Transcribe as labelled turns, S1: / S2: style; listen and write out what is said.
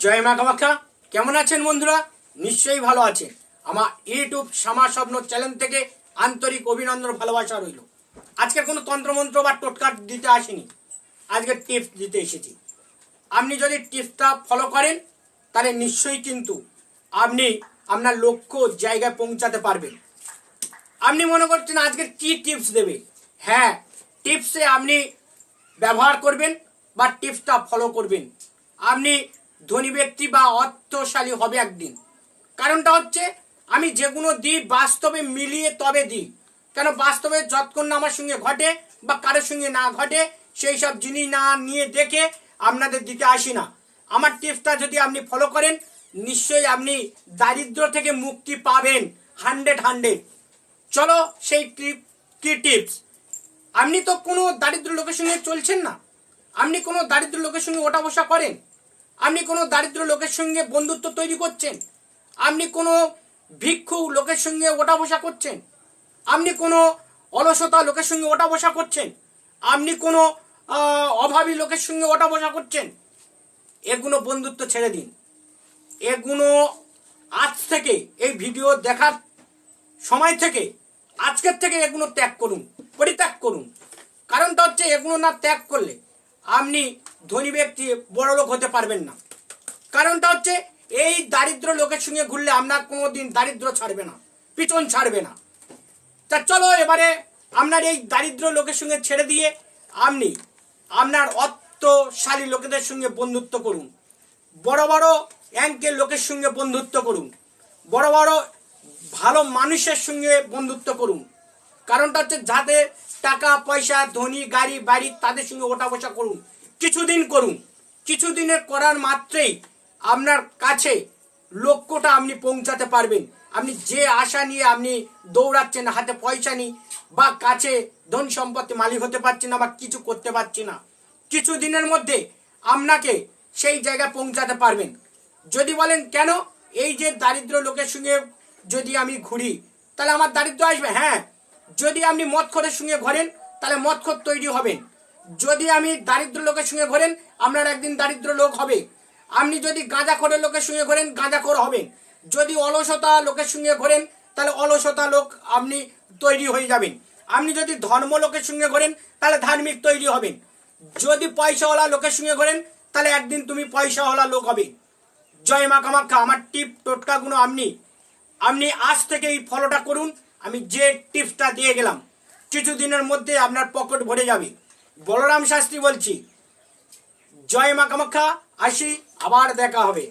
S1: জয় মা কামাখ্যা। কেমন আছেন বন্ধুরা? নিশ্চয়ই ভালো আছেন। আমার ইউটিউব শ্যামা স্বপ্ন চ্যানেল থেকে আন্তরিক অভিনন্দন ভালোবাসা রইল। আজকে কোনো তন্ত্রমন্ত্র বা টোটকা দিতে আসিনি। আজকে টিপস দিতে এসেছি। আপনি যদি টিপসটা ফলো করেন, তাহলে নিশ্চয়ই কিন্তু আপনি আপনার লক্ষ্য জায়গায় পৌঁছাতে পারবেন। আপনি মনে করছেন আজকে কি টিপস দেবে? হ্যাঁ টিপসে আপনি ব্যবহার করবেন বা টিপসটা ফলো করবেন। আপনি ধনী ব্যক্তি বা অর্থশালী হবে একদিন। কারণটা হচ্ছে, আমি যেগুলো দিই বাস্তবে মিলিয়ে তবে দিই। কেন বাস্তবে যতক্ষণ আমার সঙ্গে ঘটে বা কারোর সঙ্গে না ঘটে, সেই সব জিনিস না নিয়ে দেখে আপনাদের দিতে আসি না। আমার টিপসটা যদি আপনি ফলো করেন, নিশ্চয়ই আপনি দারিদ্র থেকে মুক্তি পাবেন হান্ড্রেড হান্ড্রেড চলো সেই টিপ, কি টিপস? আপনি তো কোনো দারিদ্র লোকের সঙ্গে চলছেন না। আপনি কোনো দারিদ্র লোকের সঙ্গে ওঠা বসা করেন? আপনি কোনো দারিদ্র লোকের সঙ্গে বন্ধুত্ব তৈরি করছেন? আপনি কোনো ভিক্ষু লোকের সঙ্গে ওঠা বসা করছেন? আপনি কোনো অলসতা লোকের সঙ্গে ওঠা বসা করছেন? আপনি কোনো অভাবী লোকের সঙ্গে ওঠা বসা করছেন? এগুলো বন্ধুত্ব ছেড়ে দিন। এগুলো আজ থেকে এই ভিডিও দেখার সময় থেকে, আজকের থেকে এগুলো ত্যাগ করুন, পরিত্যাগ করুন। কারণটা হচ্ছে এগুলো না ত্যাগ করলে আপনি ধনী ব্যক্তি বড় লোক হতে পারবেন না। কারণটা হচ্ছে, এই দারিদ্র লোকের সঙ্গে ঘুরলে আপনার কোনো দিন দারিদ্র ছাড়বে না, পিছন ছাড়বে না। তা চলো এবারে আপনার এই দারিদ্র লোকের সঙ্গে ছেড়ে দিয়ে আপনি আপনার অর্থশালী লোকেদের সঙ্গে বন্ধুত্ব করুন। বড় বড় অ্যাঙ্কের লোকের সঙ্গে বন্ধুত্ব করুন। বড় বড় ভালো মানুষের সঙ্গে বন্ধুত্ব করুন। কারণটা হচ্ছে, যাদের টাকা, পয়সা, ধনী, গাড়ি, বাড়ি, তাদের সঙ্গে ওঠা বসা করুন। কিছুদিন করুন। কিছুদিনের করার মাত্রেই আপনার কাছে লক্ষ্যটা আপনি পৌঁছাতে পারবেন। আপনি যে আশা নিয়ে আপনি দৌড়াচ্ছেন, হাতে পয়সা নিই বা কাছে ধন সম্পত্তি মালিক হতে পারছি না বা কিছু করতে পারছি না কিছু দিনের মধ্যে আপনাকে সেই জায়গায় পৌঁছাতে পারবেন। যদি বলেন, কেন? এই যে দারিদ্র লোকের সঙ্গে যদি আমি ঘুরি, তাহলে আমার দারিদ্র আসবে? হ্যাঁ যদি আপনি মদখোরের সঙ্গে ঘোরেন, তাহলে মদখোর তৈরি হবেন। যদি আমি দারিদ্র লোকের সঙ্গে ঘোরেন, আপনার একদিন দারিদ্র লোক হবে। আপনি যদি গাঁজাখোরের লোকের সঙ্গে ঘোরেন, গাঁজাখোর হবেন। যদি অলসতা লোকের সঙ্গে ঘোরেন, তাহলে অলসতা লোক আপনি তৈরি হয়ে যাবেন। আপনি যদি ধর্ম লোকের সঙ্গে ঘোরেন, তাহলে ধার্মিক তৈরি হবেন। যদি পয়সাওয়ালা লোকের সঙ্গে ঘোরেন, তাহলে একদিন তুমি পয়সাওয়ালা লোক হবে। জয় মা কামাখ্যা, আমার টিপ টোটকাগুলো আপনি। আপনি আজ থেকে এই ফলোটা করুন, আমি যে টিপসটা দিয়ে গেলাম, কিছুদিনের মধ্যে আপনার পকেট ভরে যাবে। বলরাম শাস্ত্রী বলছি জয় মা কামাখ্যা আসি আবার দেখা হবে।